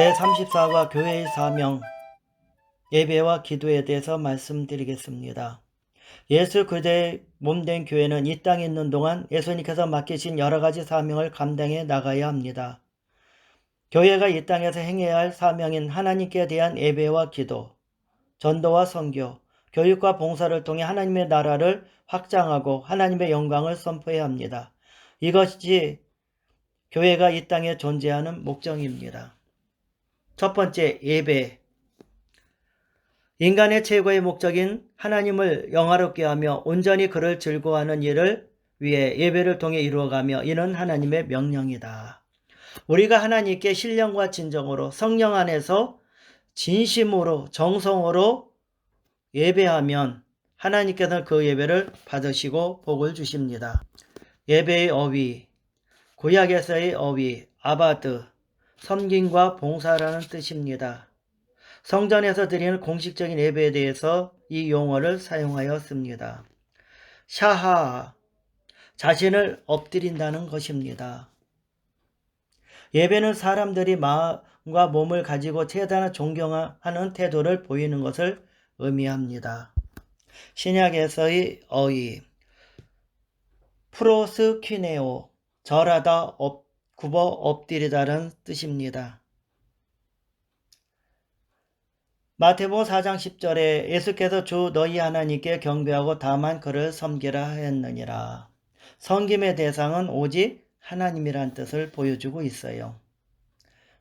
제34과 교회의 사명, 예배와 기도에 대해서 말씀드리겠습니다. 예수 그대의 몸된 교회는 이 땅에 있는 동안 예수님께서 맡기신 여러 가지 사명을 감당해 나가야 합니다. 교회가 이 땅에서 행해야 할 사명인 하나님께 대한 예배와 기도, 전도와 선교, 교육과 봉사를 통해 하나님의 나라를 확장하고 하나님의 영광을 선포해야 합니다. 이것이 교회가 이 땅에 존재하는 목적입니다. 첫 번째, 예배. 인간의 최고의 목적인 하나님을 영화롭게 하며 온전히 그를 즐거워하는 일을 위해 예배를 통해 이루어가며 이는 하나님의 명령이다. 우리가 하나님께 신령과 진정으로 성령 안에서 진심으로 정성으로 예배하면 하나님께서는 그 예배를 받으시고 복을 주십니다. 예배의 어휘, 구약에서의 어휘, 아바드, 섬김과 봉사라는 뜻입니다. 성전에서 드리는 공식적인 예배에 대해서 이 용어를 사용하였습니다. 샤하, 자신을 엎드린다는 것입니다. 예배는 사람들이 마음과 몸을 가지고 최대한 존경하는 태도를 보이는 것을 의미합니다. 신약에서의 어휘, 프로스퀴네오, 절하다, 엎, 굽어 엎드리다는 뜻입니다. 마태복음 4장 10절에 예수께서 주 너희 하나님께 경배하고 다만 그를 섬기라 하였느니라. 섬김의 대상은 오직 하나님이란 뜻을 보여주고 있어요.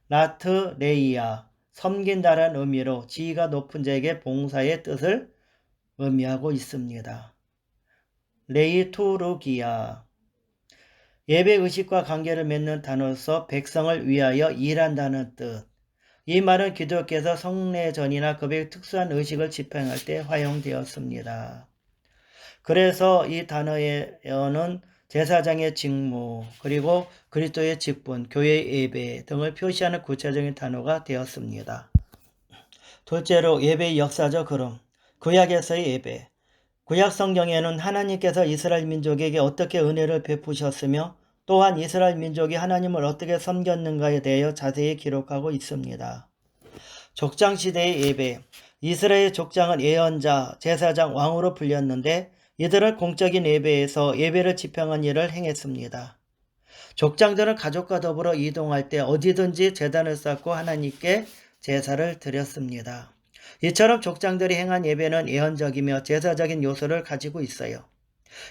라트 레이아 섬긴다란 의미로 지위가 높은 자에게 봉사의 뜻을 의미하고 있습니다. 레이투르기아 예배 의식과 관계를 맺는 단어로서 백성을 위하여 일한다는 뜻. 이 말은 기독교에서 성례전이나 급의 특수한 의식을 집행할 때 활용되었습니다. 그래서 이 단어에는 제사장의 직무, 그리고 그리스도의 직분, 교회의 예배 등을 표시하는 구체적인 단어가 되었습니다. 둘째로 예배의 역사적 흐름, 구약에서의 예배. 구약 성경에는 하나님께서 이스라엘 민족에게 어떻게 은혜를 베푸셨으며 또한 이스라엘 민족이 하나님을 어떻게 섬겼는가에 대하여 자세히 기록하고 있습니다. 족장 시대의 예배. 이스라엘 족장은 예언자, 제사장, 왕으로 불렸는데 이들은 공적인 예배에서 예배를 집행한 일을 행했습니다. 족장들은 가족과 더불어 이동할 때 어디든지 재단을 쌓고 하나님께 제사를 드렸습니다. 이처럼 족장들이 행한 예배는 예언적이며 제사적인 요소를 가지고 있어요.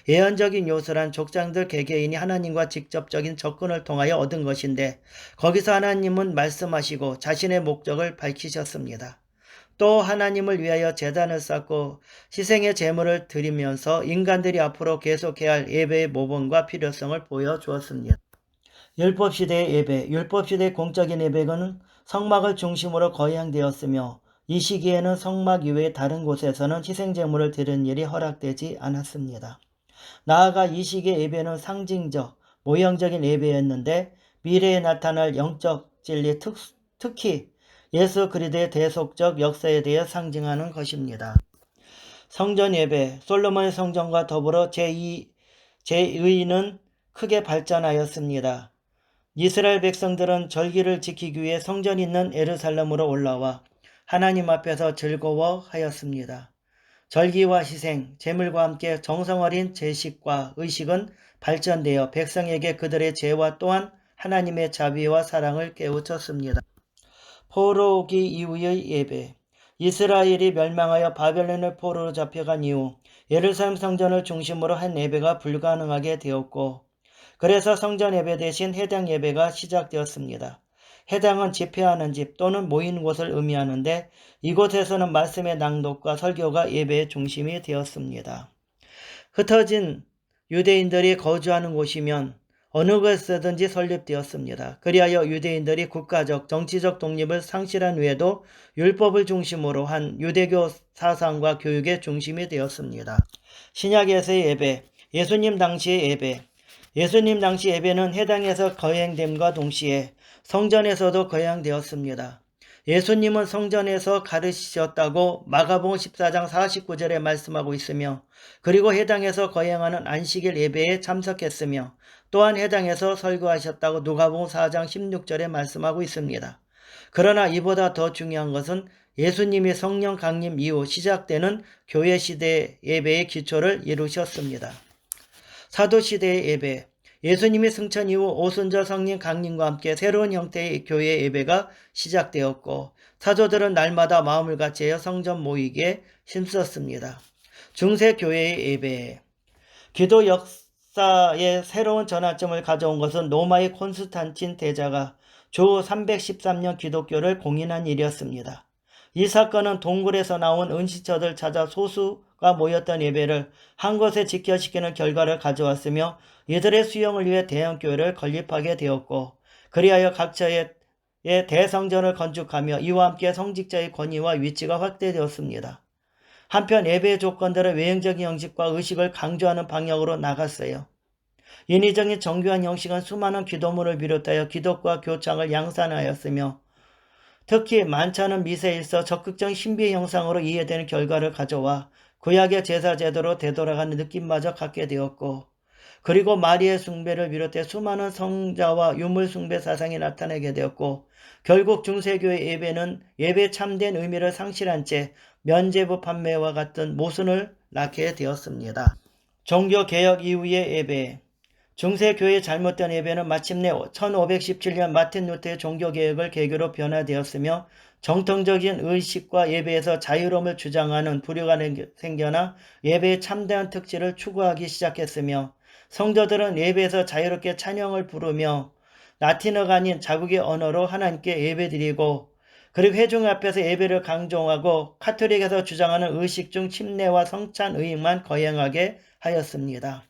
예언적인 요소란 족장들 개개인이 하나님과 직접적인 접근을 통하여 얻은 것인데 거기서 하나님은 말씀하시고 자신의 목적을 밝히셨습니다. 또 하나님을 위하여 재단을 쌓고 희생의 제물을 드리면서 인간들이 앞으로 계속해야 할 예배의 모범과 필요성을 보여주었습니다. 율법 시대의 예배, 율법 시대의 공적인 예배는 성막을 중심으로 거행되었으며 이 시기에는 성막 이외의 다른 곳에서는 희생제물을 드리는 일이 허락되지 않았습니다. 나아가 이 시기의 예배는 상징적, 모형적인 예배였는데 미래에 나타날 영적 진리 특, 특히 예수 그리스도의 대속적 역사에 대해 상징하는 것입니다. 성전 예배, 솔로몬의 성전과 더불어 제2, 제2는 크게 발전하였습니다. 이스라엘 백성들은 절기를 지키기 위해 성전 있는 에르살렘으로 올라와 하나님 앞에서 즐거워하였습니다. 절기와 희생, 제물과 함께 정성 어린 제식과 의식은 발전되어 백성에게 그들의 죄와 또한 하나님의 자비와 사랑을 깨우쳤습니다. 포로기 이후의 예배 이스라엘이 멸망하여 바벨론의 포로로 잡혀간 이후 예루살렘 성전을 중심으로 한 예배가 불가능하게 되었고 그래서 성전 예배 대신 해당 예배가 시작되었습니다. 해당은 집회하는 집 또는 모이는 곳을 의미하는데 이곳에서는 말씀의 낭독과 설교가 예배의 중심이 되었습니다. 흩어진 유대인들이 거주하는 곳이면 어느 곳에든지 설립되었습니다. 그리하여 유대인들이 국가적, 정치적 독립을 상실한 후에도 율법을 중심으로 한 유대교 사상과 교육의 중심이 되었습니다. 신약에서의 예배, 예수님 당시의 예배, 예수님 당시 예배는 해당에서 거행됨과 동시에 성전에서도 거행되었습니다. 예수님은 성전에서 가르치셨다고 마가복음 14장 49절에 말씀하고 있으며 그리고 해당에서 거행하는 안식일 예배에 참석했으며 또한 해당에서 설교하셨다고 누가복음 4장 16절에 말씀하고 있습니다. 그러나 이보다 더 중요한 것은 예수님이 성령 강림 이후 시작되는 교회 시대 예배의 기초를 이루셨습니다. 사도 시대의 예배 예수님이 승천 이후 오순절 성령 강림과 함께 새로운 형태의 교회 예배가 시작되었고 사도들은 날마다 마음을 같이하여 성전 모이기에 힘썼습니다. 중세 교회의 예배 기도 역사의 새로운 전환점을 가져온 것은 로마의 콘스탄틴 대자가 주 313년 기독교를 공인한 일이었습니다. 이 사건은 동굴에서 나온 은시처들 찾아 소수가 모였던 예배를 한 곳에 지켜지키는 결과를 가져왔으며 이들의 수용을 위해 대형교회를 건립하게 되었고 그리하여 각처의 대성전을 건축하며 이와 함께 성직자의 권위와 위치가 확대되었습니다. 한편 예배의 조건들은 외형적인 형식과 의식을 강조하는 방향으로 나갔어요. 인위적인 정교한 형식은 수많은 기도문을 비롯하여 기독과 교창을 양산하였으며 특히 많지 않은 미세에 있어 적극적 신비의 형상으로 이해되는 결과를 가져와 구약의 제사 제도로 되돌아가는 느낌마저 갖게 되었고 그리고 마리의 숭배를 비롯해 수많은 성자와 유물 숭배 사상이 나타나게 되었고 결국 중세교의 예배는 예배 참된 의미를 상실한 채 면제부 판매와 같은 모순을 낳게 되었습니다. 종교 개혁 이후의 예배 중세교회의 잘못된 예배는 마침내 1517년 마틴 루터의 종교개혁을 계기로 변화되었으며 정통적인 의식과 예배에서 자유로움을 주장하는 부류가 생겨나 예배의 참대한 특질을 추구하기 시작했으며 성도들은 예배에서 자유롭게 찬양을 부르며 라틴어가 아닌 자국의 언어로 하나님께 예배드리고 그리고 회중 앞에서 예배를 강조하고 카톨릭에서 주장하는 의식 중 침례와 성찬 의익만 거행하게 하였습니다.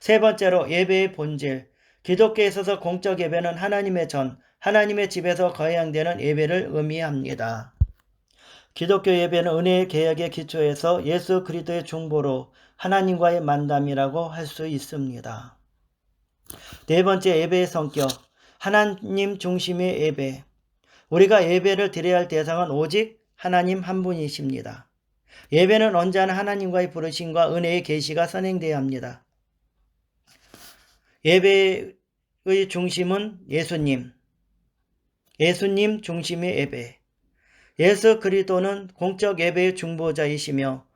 세 번째로 예배의 본질. 기독교에 있어서 공적 예배는 하나님의 전, 하나님의 집에서 거행되는 예배를 의미합니다. 기독교 예배는 은혜의 개혁의 기초에서 예수 그리스도의 중보로 하나님과의 만담이라고 할 수 있습니다. 네 번째 예배의 성격. 하나님 중심의 예배. 우리가 예배를 드려야 할 대상은 오직 하나님 한 분이십니다. 예배는 언제나 하나님과의 부르심과 은혜의 계시가 선행되어야 합니다. 예배의 중심은 예수님. 예수님 중심의 예배. 예수 그리스도는 공적 예배의 중보자이시며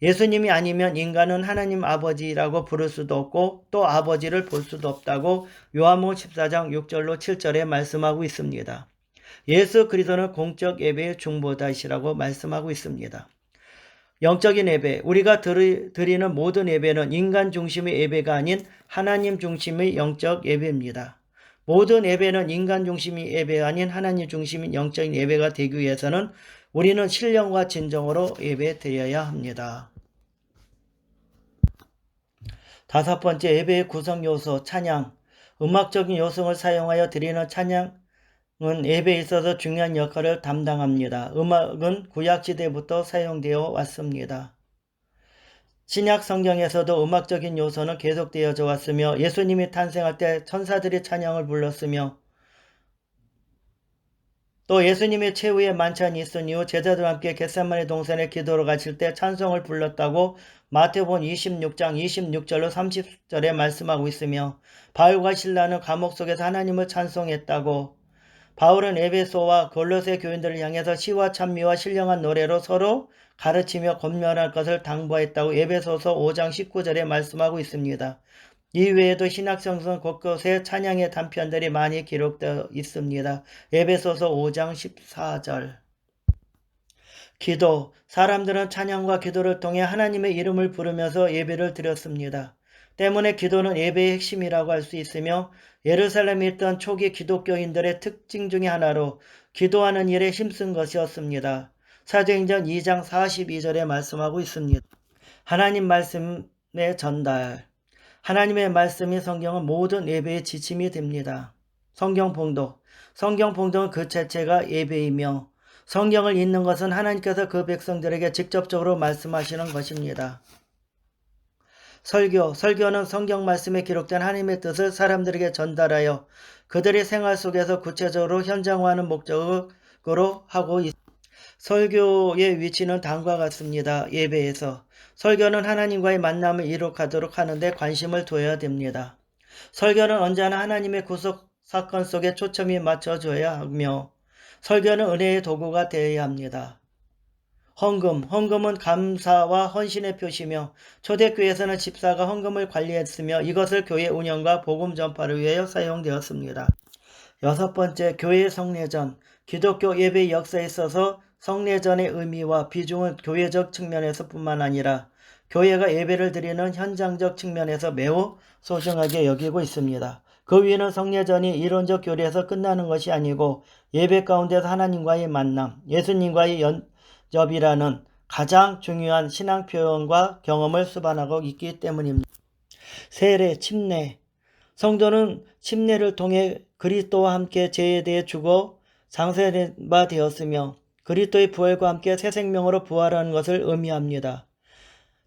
예수님이 아니면 인간은 하나님 아버지라고 부를 수도 없고 또 아버지를 볼 수도 없다고 요한복음 14장 6절로 7절에 말씀하고 있습니다. 예수 그리스도는 공적 예배의 중보자이시라고 말씀하고 있습니다. 영적인 예배, 우리가 드리는 모든 예배는 인간 중심의 예배가 아닌 하나님 중심의 영적 예배입니다. 모든 예배는 인간 중심의 예배가 아닌 하나님 중심인 영적인 예배가 되기 위해서는 우리는 신령과 진정으로 예배 드려야 합니다. 다섯 번째 예배의 구성 요소 찬양 음악적인 요성을 사용하여 드리는 찬양 은 예배에 있어서 중요한 역할을 담당합니다. 음악은 구약시대부터 사용되어 왔습니다. 신약 성경에서도 음악적인 요소는 계속되어져 왔으며 예수님이 탄생할 때 천사들이 찬양을 불렀으며 또 예수님의 최후의 만찬이 있은 이후 제자들과 함께 겟산만의 동산에 기도로 가실 때 찬송을 불렀다고 마태복음 26장 26절로 30절에 말씀하고 있으며 바울과 신라는 감옥 속에서 하나님을 찬송했다고 바울은 에베소와 골로새 교인들을 향해서 시와 찬미와 신령한 노래로 서로 가르치며 권면할 것을 당부했다고 에베소서 5장 19절에 말씀하고 있습니다. 이외에도 신학성선 곳곳에 찬양의 단편들이 많이 기록되어 있습니다. 에베소서 5장 14절 기도 사람들은 찬양과 기도를 통해 하나님의 이름을 부르면서 예배를 드렸습니다. 때문에 기도는 예배의 핵심이라고 할 수 있으며 예루살렘에 있던 초기 기독교인들의 특징 중의 하나로 기도하는 일에 힘쓴 것이었습니다. 사도행전 2장 42절에 말씀하고 있습니다. 하나님 말씀의 전달 하나님의 말씀이 성경은 모든 예배의 지침이 됩니다. 성경 봉독 성경 봉독은 그 자체가 예배이며 성경을 읽는 것은 하나님께서 그 백성들에게 직접적으로 말씀하시는 것입니다. 설교, 설교는 성경 말씀에 기록된 하나님의 뜻을 사람들에게 전달하여 그들의 생활 속에서 구체적으로 현장화하는 목적으로 하고 있습니다. 설교의 위치는 다음과 같습니다. 예배에서. 설교는 하나님과의 만남을 이룩하도록 하는데 관심을 둬야 됩니다. 설교는 언제나 하나님의 구속 사건 속에 초점이 맞춰져야 하며 설교는 은혜의 도구가 되어야 합니다. 헌금, 헌금은 감사와 헌신의 표시며 초대교회에서는 집사가 헌금을 관리했으며 이것을 교회 운영과 복음 전파를 위하여 사용되었습니다. 여섯 번째, 교회 성례전. 기독교 예배 역사에 있어서 성례전의 의미와 비중은 교회적 측면에서 뿐만 아니라 교회가 예배를 드리는 현장적 측면에서 매우 소중하게 여기고 있습니다. 그 위에는 성례전이 이론적 교리에서 끝나는 것이 아니고 예배 가운데서 하나님과의 만남, 예수님과의 연 접이라는 가장 중요한 신앙 표현과 경험을 수반하고 있기 때문입니다. 세례, 침례. 성도는 침례를 통해 그리스도와 함께 죄에 대해 죽어 장세된 바 되었으며 그리스도의 부활과 함께 새 생명으로 부활하는 것을 의미합니다.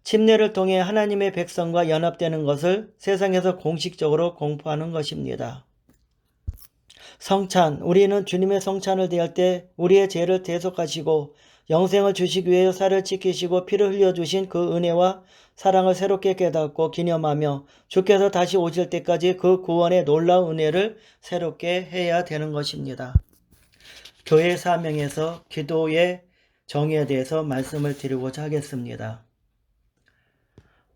침례를 통해 하나님의 백성과 연합되는 것을 세상에서 공식적으로 공포하는 것입니다. 성찬, 우리는 주님의 성찬을 대할 때 우리의 죄를 대속하시고 영생을 주시기 위해 살을 지키시고 피를 흘려주신 그 은혜와 사랑을 새롭게 깨닫고 기념하며 주께서 다시 오실 때까지 그 구원의 놀라운 은혜를 새롭게 해야 되는 것입니다. 교회 사명에서 기도의 정의에 대해서 말씀을 드리고자 하겠습니다.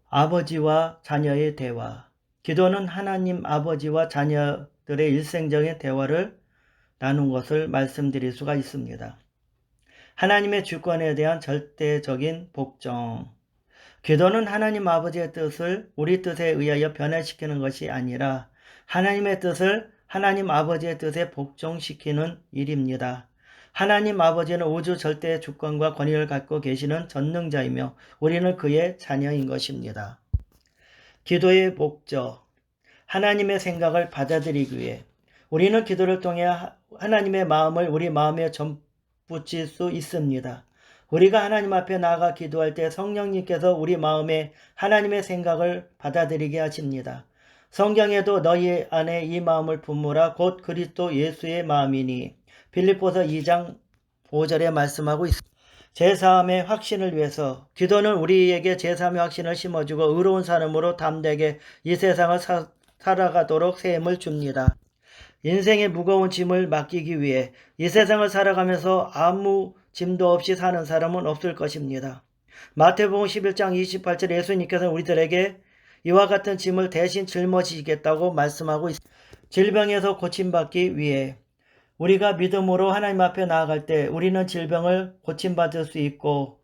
아버지와 자녀의 대화. 기도는 하나님 아버지와 자녀들의 일생적인 대화를 나눈 것을 말씀드릴 수가 있습니다. 하나님의 주권에 대한 절대적인 복종. 기도는 하나님 아버지의 뜻을 우리 뜻에 의하여 변화시키는 것이 아니라 하나님의 뜻을 하나님 아버지의 뜻에 복종시키는 일입니다. 하나님 아버지는 우주 절대 주권과 권위를 갖고 계시는 전능자이며 우리는 그의 자녀인 것입니다. 기도의 목적. 하나님의 생각을 받아들이기 위해 우리는 기도를 통해 하나님의 마음을 우리 마음에 전 붙일 수 있습니다. 우리가 하나님 앞에 나아가 기도할 때 성령님께서 우리 마음에 하나님의 생각을 받아들이게 하십니다. 성경에도 너희 안에 이 마음을 품으라 곧 그리스도 예수의 마음이니 빌립보서 2장 5절에 말씀하고 있습니다. 제3의 확신을 위해서 기도는 우리에게 제3의 확신을 심어주고 의로운 사람으로 담대게 이 세상을 사, 살아가도록 세임을 줍니다. 인생의 무거운 짐을 맡기기 위해 이 세상을 살아가면서 아무 짐도 없이 사는 사람은 없을 것입니다. 마태복음 11장 28절 예수님께서 우리들에게 이와 같은 짐을 대신 짊어지겠다고 말씀하고 있습니다. 질병에서 고침받기 위해 우리가 믿음으로 하나님 앞에 나아갈 때 우리는 질병을 고침받을 수 있고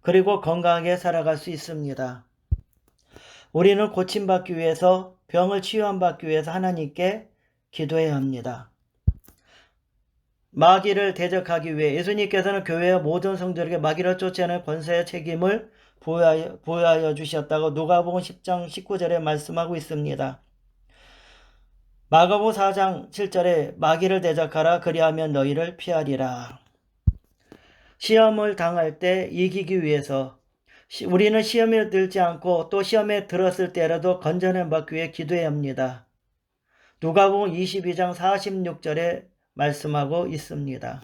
그리고 건강하게 살아갈 수 있습니다. 우리는 고침받기 위해서 병을 치유받기 위해서 하나님께 기도해야 합니다. 마귀를 대적하기 위해 예수님께서는 교회의 모든 성도에게 마귀를 쫓아내는 권세의 책임을 부여하여, 부여하여 주셨다고 누가복음 10장 19절에 말씀하고 있습니다. 마가복 4장 7절에 마귀를 대적하라 그리하면 너희를 피하리라. 시험을 당할 때 이기기 위해서 우리는 시험에 들지 않고 또 시험에 들었을 때라도 건전해 받기 위해 기도해야 합니다. 누가복음 22장 46절에 말씀하고 있습니다.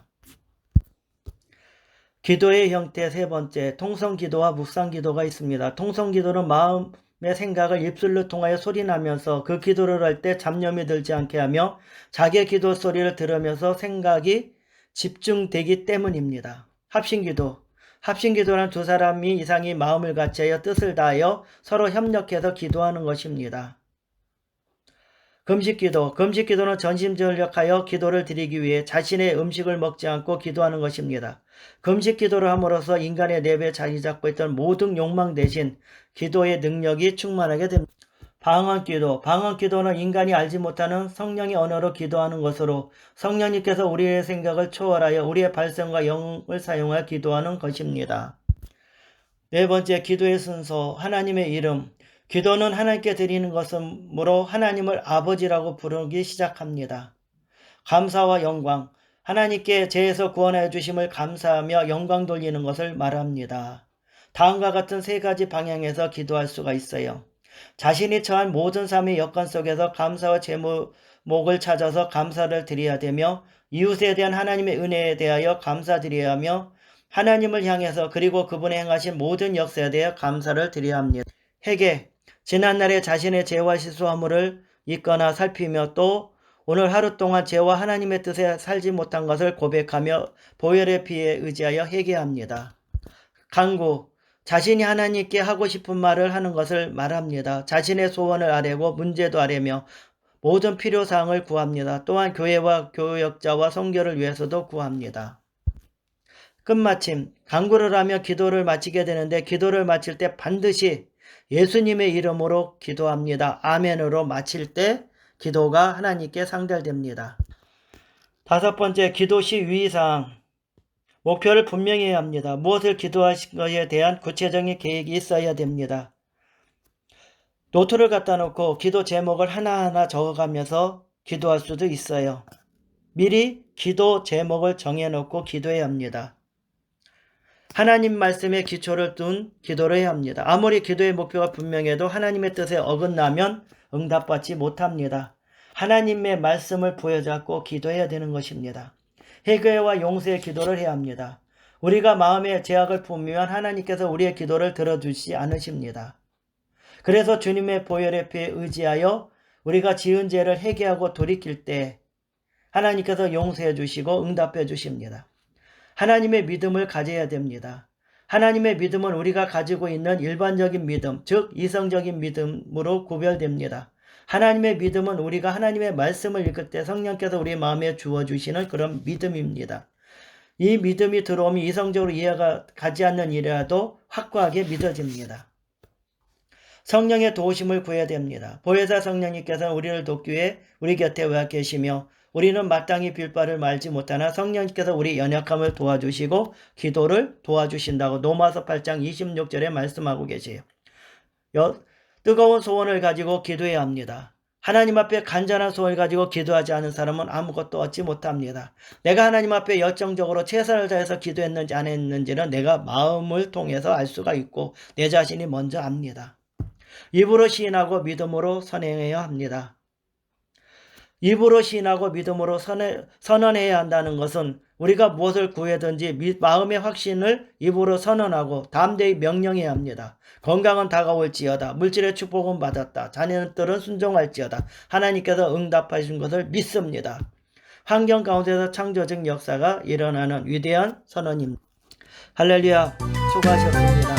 기도의 형태 세 번째, 통성 기도와 묵상 기도가 있습니다. 통성 기도는 마음 의 생각을 입술로 통하여 소리나면서 그 기도를 할 때 잡념이 들지 않게 하며 자기의 기도 소리를 들으면서 생각이 집중되기 때문입니다. 합심 기도. 합심 기도는 두 사람이 이상이 마음을 같이 하여 뜻을 다하여 서로 협력해서 기도하는 것입니다. 금식기도. 금식기도는 전심전력하여 기도를 드리기 위해 자신의 음식을 먹지 않고 기도하는 것입니다. 금식 기도를 함으로써 인간의 내부에 자리 잡고 있던 모든 욕망 대신 기도의 능력이 충만하게 됩니다. 방언 기도. 방언 기도는 인간이 알지 못하는 성령의 언어로 기도하는 것으로 성령님께서 우리의 생각을 초월하여 우리의 발성과 영을 사용하여 기도하는 것입니다. 네 번째, 기도의 순서. 하나님의 이름. 기도는 하나님께 드리는 것으로 하나님을 아버지라고 부르기 시작합니다. 감사와 영광. 하나님께 죄에서 구원하여 주심을 감사하며 영광 돌리는 것을 말합니다. 다음과 같은 세 가지 방향에서 기도할 수가 있어요. 자신이 처한 모든 삶의 여건 속에서 감사와 제목을 찾아서 감사를 드려야 되며 이웃에 대한 하나님의 은혜에 대하여 감사드려야 하며 하나님을 향해서 그리고 그분의 행하신 모든 역사에 대해 감사를 드려야 합니다. 회개, 지난날에 자신의 죄와 실수화물을 잊거나 살피며 또 오늘 하루 동안 죄와 하나님의 뜻에 살지 못한 것을 고백하며 보혈의 피에 의지하여 회개합니다. 강구 자신이 하나님께 하고 싶은 말을 하는 것을 말합니다. 자신의 소원을 아뢰고 문제도 아뢰며 모든 필요 사항을 구합니다. 또한 교회와 교역자와 성교를 위해서도 구합니다. 끝마침 강구를 하며 기도를 마치게 되는데 기도를 마칠 때 반드시 예수님의 이름으로 기도합니다. 아멘으로 마칠 때 기도가 하나님께 상달됩니다. 다섯 번째 기도 시 유의사항 목표를 분명히 해야 합니다. 무엇을 기도하신 것에 대한 구체적인 계획이 있어야 됩니다. 노트를 갖다 놓고 기도 제목을 하나하나 적어가면서 기도할 수도 있어요. 미리 기도 제목을 정해놓고 기도해야 합니다. 하나님 말씀에 기초를 둔 기도를 해야 합니다. 아무리 기도의 목표가 분명해도 하나님의 뜻에 어긋나면 응답받지 못합니다. 하나님의 말씀을 부여잡고 기도해야 되는 것입니다. 해결과 용서의 기도를 해야 합니다. 우리가 마음에 제약을 품으면 하나님께서 우리의 기도를 들어주시 않으십니다. 그래서 주님의 보혈의 피에 의지하여 우리가 지은 죄를 회개하고 돌이킬 때 하나님께서 용서해 주시고 응답해 주십니다. 하나님의 믿음을 가져야 됩니다. 하나님의 믿음은 우리가 가지고 있는 일반적인 믿음, 즉 이성적인 믿음으로 구별됩니다. 하나님의 믿음은 우리가 하나님의 말씀을 읽을 때 성령께서 우리 마음에 주어 주시는 그런 믿음입니다. 이 믿음이 들어오면 이성적으로 이해가 가지 않는 일이라도 확고하게 믿어집니다. 성령의 도우심을 구해야 됩니다. 보혜사 성령님께서는 우리를 돕기 위해 우리 곁에 와 계시며 우리는 마땅히 빌바를 말지 못하나 성령님께서 우리 연약함을 도와주시고 기도를 도와주신다고 노마서 8장 26절에 말씀하고 계세요. 여, 뜨거운 소원을 가지고 기도해야 합니다. 하나님 앞에 간절한 소원을 가지고 기도하지 않은 사람은 아무것도 얻지 못합니다. 내가 하나님 앞에 열정적으로 최선을 다해서 기도했는지 안 했는지는 내가 마음을 통해서 알 수가 있고 내 자신이 먼저 압니다. 입으로 시인하고 믿음으로 선행해야 합니다. 입으로 시인하고 믿음으로 선언해야 한다는 것은 우리가 무엇을 구해든지 미, 마음의 확신을 입으로 선언하고 담대히 명령해야 합니다. 건강은 다가올지어다. 물질의 축복은 받았다. 자녀들은 순종할지어다. 하나님께서 응답하신 것을 믿습니다. 환경 가운데서 창조적 역사가 일어나는 위대한 선언입니다. 할렐루야 수고하셨습니다.